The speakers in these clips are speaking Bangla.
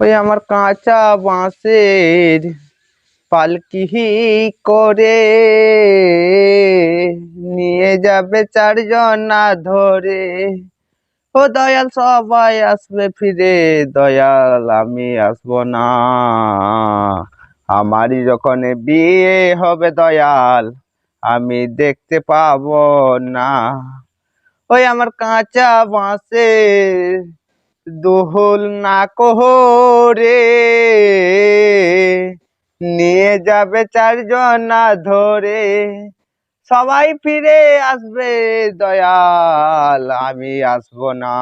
ওই আমার কাঁচা বাঁশের পালকি করে নিয়ে যাবে চারজন না ধরে। ও দয়াল, সবাই আসবে ফিরে। দয়াল, আমি আসব না। আমারই যখন বিয়ে হবে দয়াল, আমি দেখতে পাবো না। ওই আমার কাঁচা বাঁশের দোহল না কোহরে নিয়ে যাবে চারজন ধরে। সবাই ফিরে আসবে, দয়াল, আমি আসব না।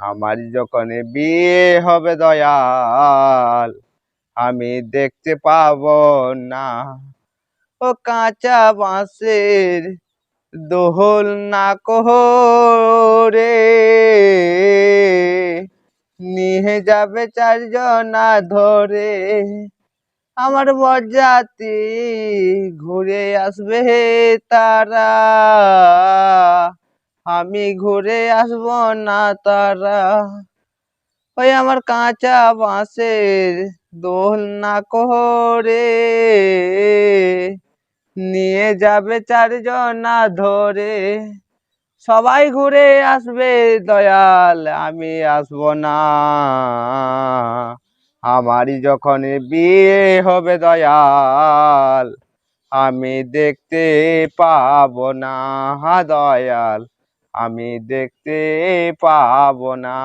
আমার যখন বিয়ে হবে, দয়াল, আমি দেখতে পাব না। ও কাঁচা বাঁশের দোহল না কোহরে। নিহে যাবে চারজনা ধরে। আমার বরযাত্রী ঘুরে আসবে তারা। আমি ঘুরে আসব না তারা। ওই আমার কাঁচা বাঁশের দোল না করে নিয়ে যাবে চারজনা ধরে। সবাই ঘুরে আসবে, দয়াল, আমি আসব না। আমারই যখন বিয়ে হবে, দয়াল, আমি দেখতে পাব না। দয়াল, আমি দেখতে পাব না।